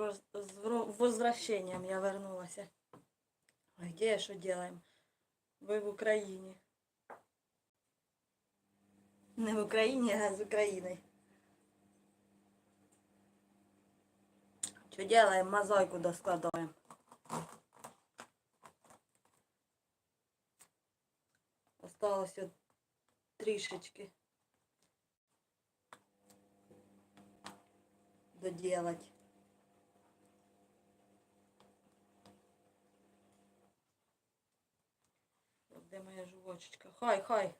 вро- возвращением я вернулася. А где что делаем? Ви в Україні. Не в Україні, а з України. Що делаем? Мозойку доскладаємо. Осталось от трішечки. Доделать. Де моя жувачечка? Хай, хай.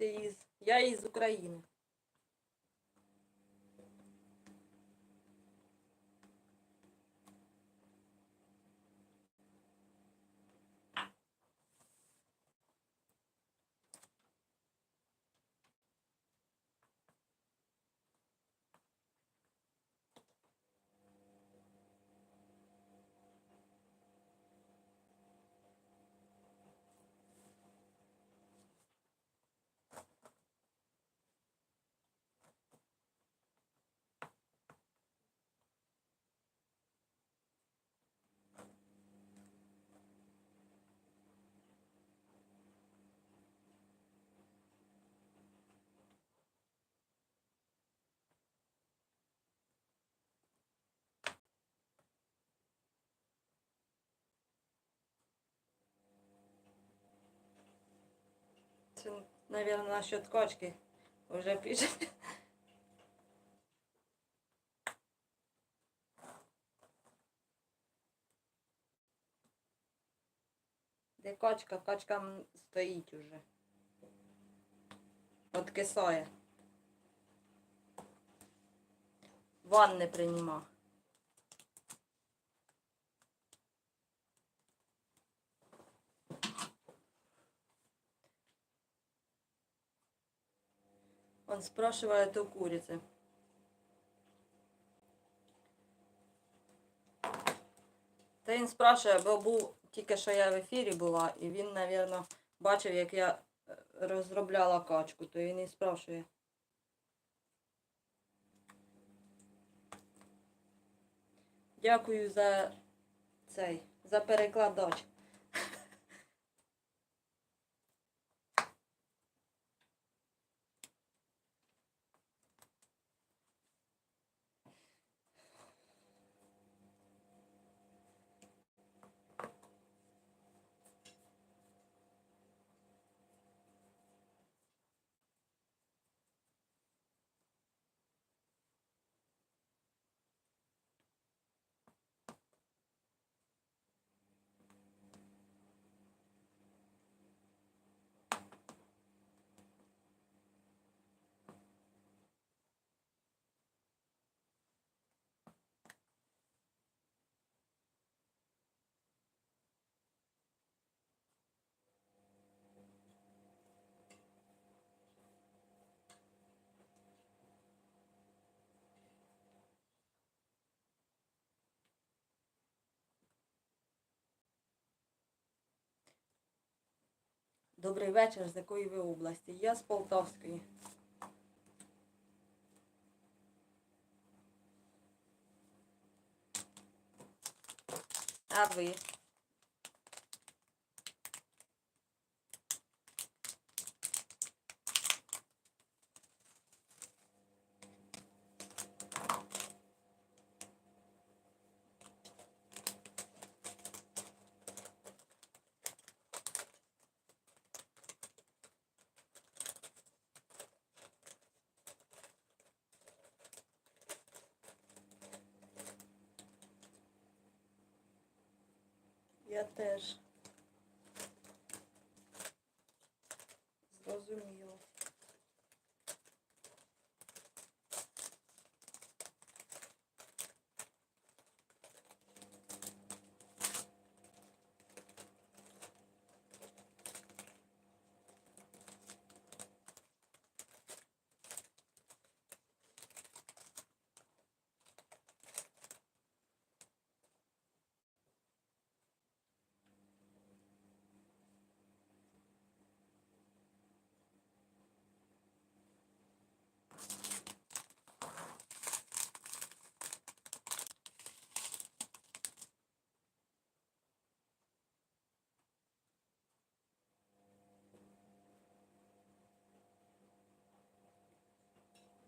Ти із. Я із України. Це, мабуть, насчет кочки вже пише. Де? Кочка м, стоїть уже. От кисає. Ванни приймав. Он спрашивает у курицы. Та він спрашує, бо був тільки що я в ефірі була, і він, напевно, бачив, як я е, розробляла качку, то він і спрашує. Дякую за цей, за перекладач. Добрий вечір, з якої ви області? Я з Полтавської. А ви? Я теж. Зрозуміла. Зрозуміло.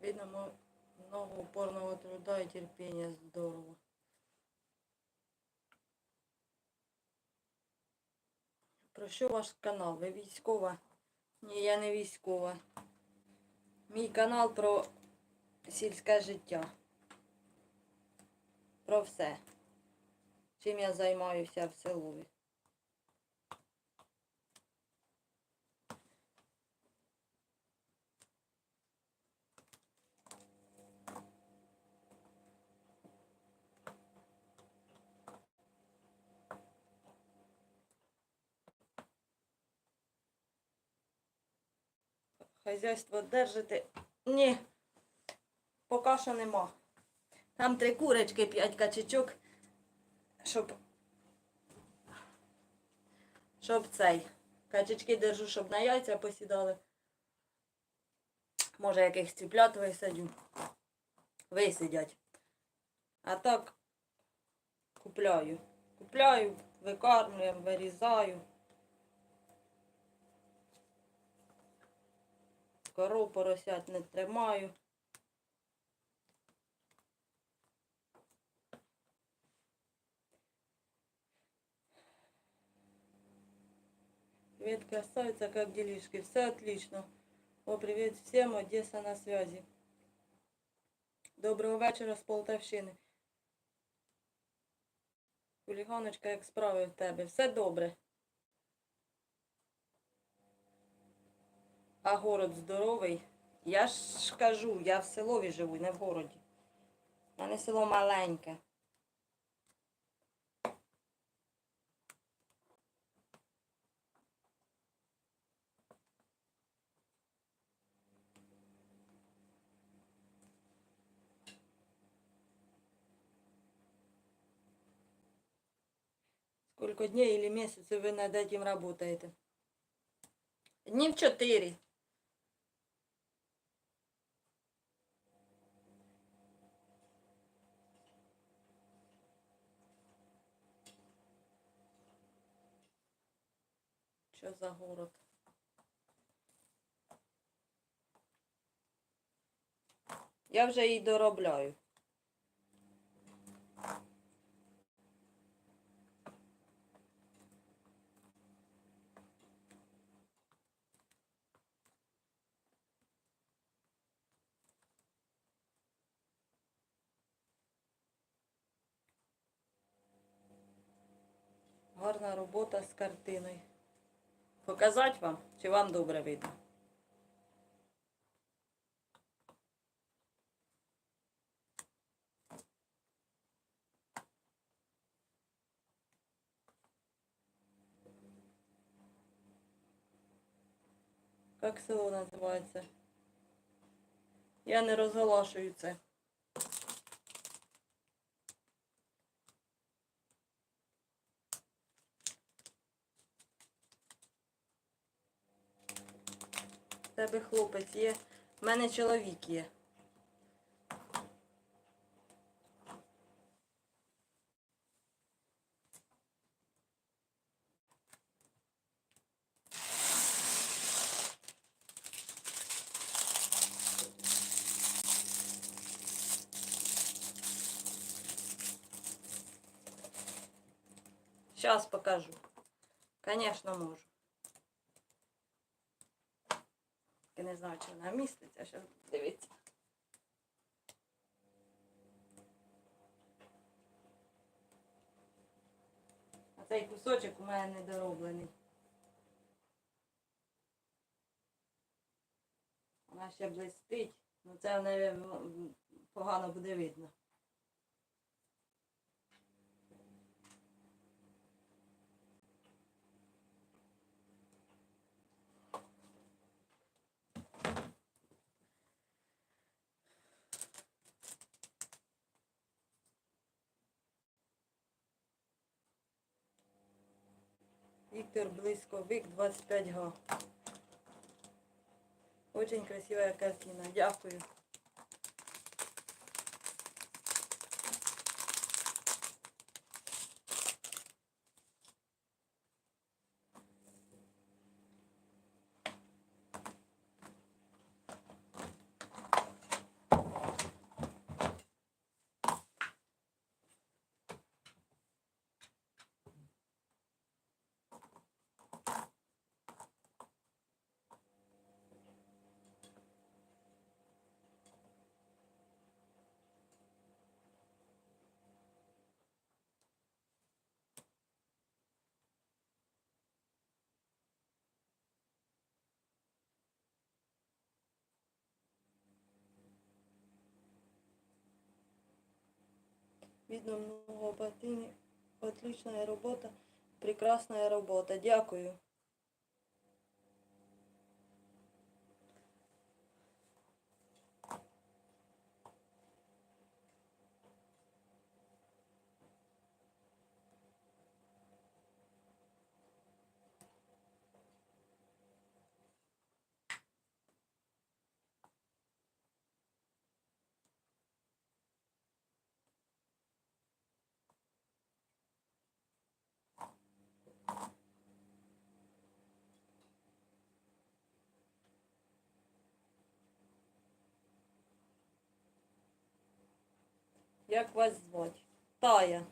Видно, много упорного труда и терпения. Здорово. Про що ваш канал? Ви військова? Ні, я не військова. Мій канал про сільське життя. Про все. Чим я займаюся в селові. Хазяйство держите? Ні. Поки що нема. Там три курочки, п'ять качечок, щоб. Щоб цей. Качечки держу, щоб на яйця посідали. Може, якихось ціплят висадю. Висидять. А так купляю. Купляю, викармлюємо, вирізаю. Коров поросят не тримаю. Привет, красавица, как делишки? Все отлично. О, привет всем, Одесса на связи. Доброго вечора з Полтавщини. Хуліганочка, як справи в тебе? Все добре. А город здоровий. Я ж кажу, я в селові живу, не в городі. У мене село маленьке. Сколько дней или месяцев вы над этим работаете? Днів чотири. Що за город? Я вже її доробляю. Гарна робота з картиною. Показати вам? Чи вам добре видно? Як село називається? Я не розголошую це. тебе хлопець є. В мене чоловік є. Сейчас покажу. Конечно, можу. Я не знаю, чи вона міститься, зараз дивіться. А цей кусочок у мене недороблений. Вона ще блистить. але це не погано буде видно. Віктор Близьковик 25 га. Очень красивая картина. Дякую. Видно много ботинок. Отличная работа. Прекрасная работа. Дякую. Як вас звати? Тая.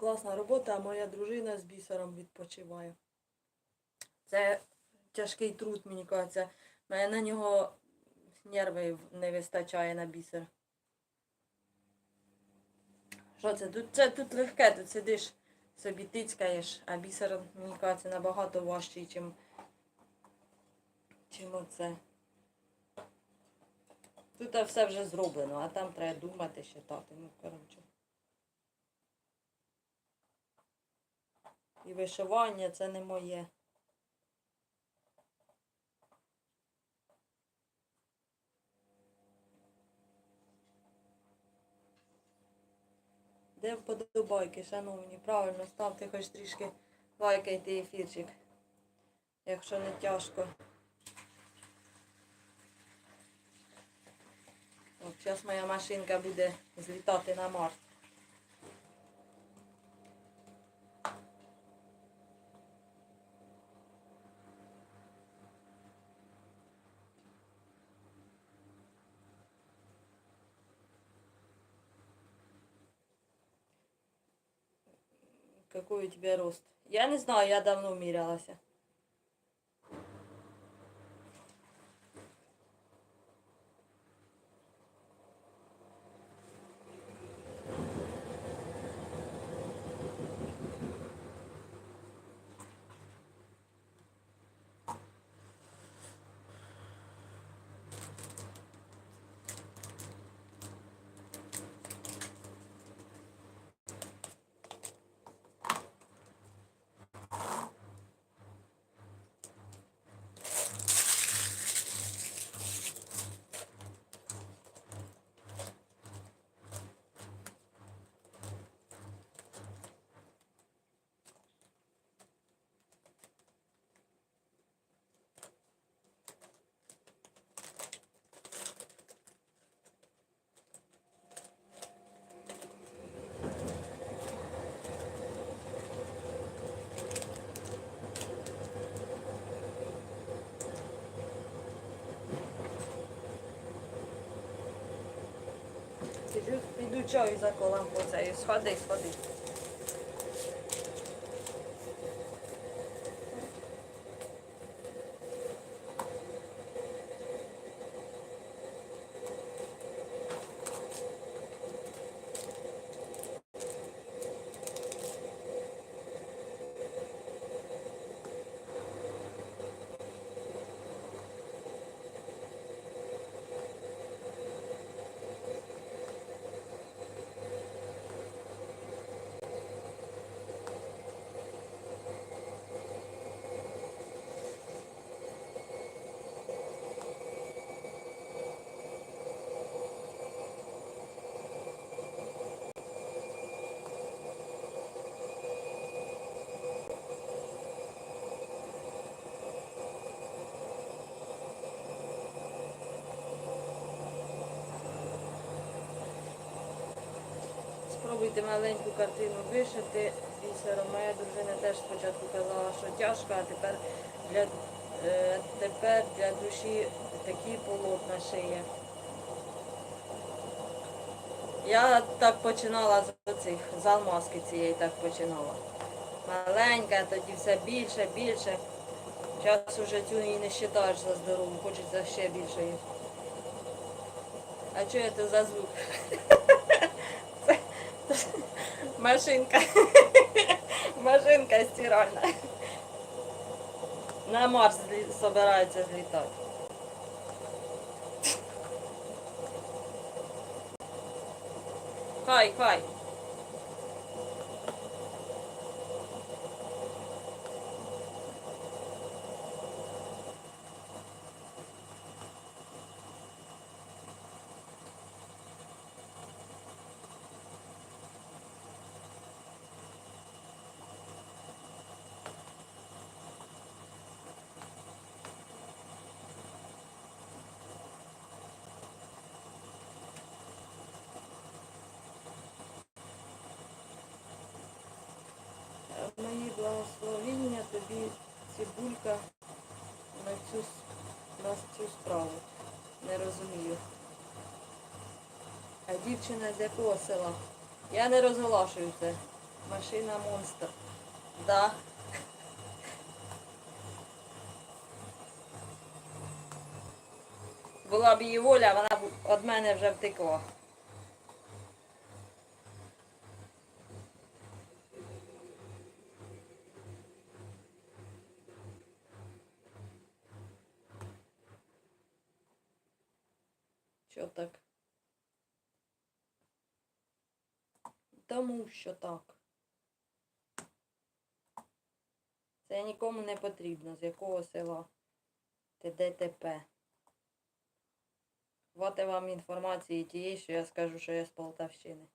Класна робота, а моя дружина з бісером відпочиває. Це тяжкий труд, мені кажеться. Мене на нього нервів не вистачає на бісер. Що це? Тут, це тут легке, тут сидиш, собі тицькаєш, а бісер, мені кажеться, набагато важчий, чим, чим оце. Тут все вже зроблено, а там треба думати, считати. Ну, коротше. І вишивання це не моє. Де вподобайки, шановні, правильно, ставте хоч трішки лайкайте ефірчик, якщо не тяжко. От, зараз моя машинка буде злітати на Марс. Какой у тебя рост? Я не знаю, я давно мірялась. Піду, піду чаю за колом по цею. Сходи, сходи. Спробуйте маленьку картину вишити бісером. Моя дружина теж спочатку казала, що тяжко, а тепер для, е, тепер для душі такі полотна шиє. Я так починала з цих, з алмазки цієї так починала. Маленька, тоді все більше, більше. Зараз уже цю і не вважаєш за здорову, хочеться ще більше. А що це за звук? Машинка. Машинка стиральна. На Марс собирається злітати. Хай, хай. Благословіння тобі цибулька на цю, на цю справу. Не розумію. А дівчина з якого села? Я не розголошую це. Машина монстр. Да. Була б її воля, вона б від мене вже втекла. Що так? Тому що так. Це нікому не потрібно, з якого села ти ДТП. Хвати вам інформації тієї, що я скажу, що я з Полтавщини.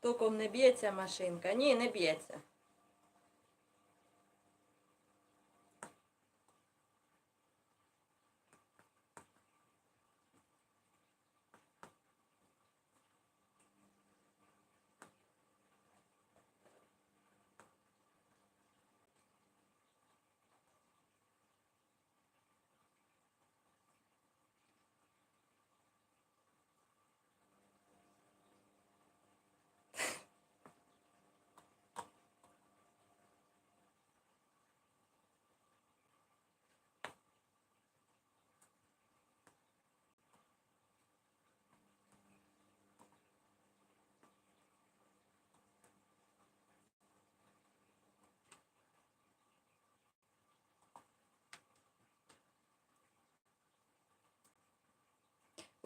Током не б'ється машинка? Ні, не б'ється.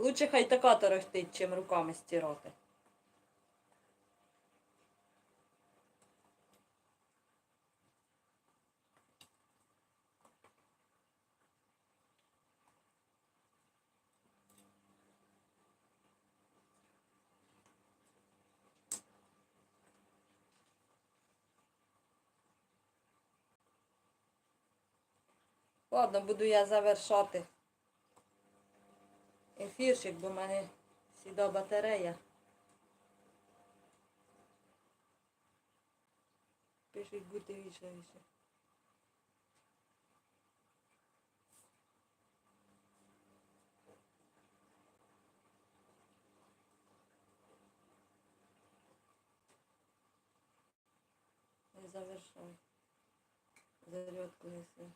Лучше хай така торохтить, чим руками стирати. Ладно, буду я завершати ефірчик, бо в мене сіда батарея. Пишуть бути вічливіше. Не завершай. Зарядку неси.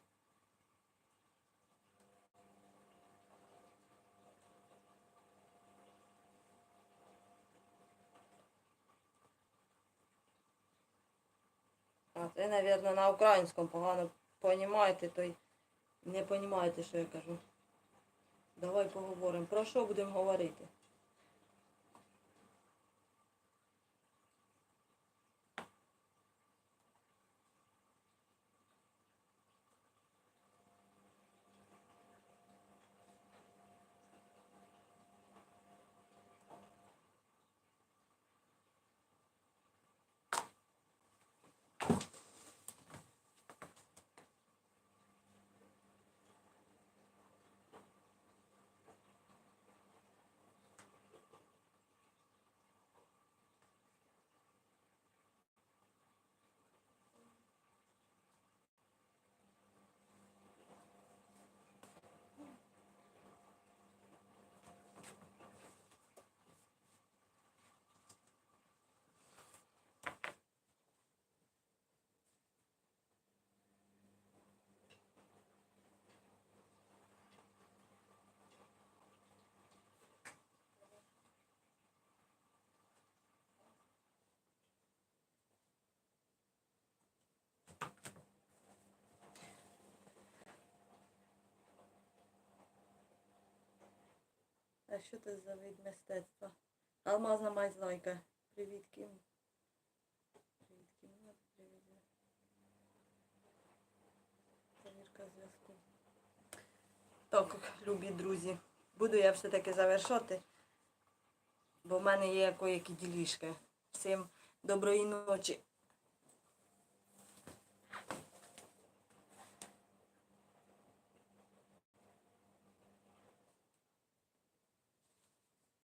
А Ви, мабуть, на українському погано розумієте, то й не розумієте, що я кажу. Давай поговоримо. Про що будемо говорити? А що це за вид мистецтва? Алмазна майзнайка. Привіт, Кім. Привіт, Кім. Ну, Привіт. Завірка зв'язку. Так, любі друзі. Буду я все-таки завершати, бо в мене є кої-які ділішки. Всім доброї ночі.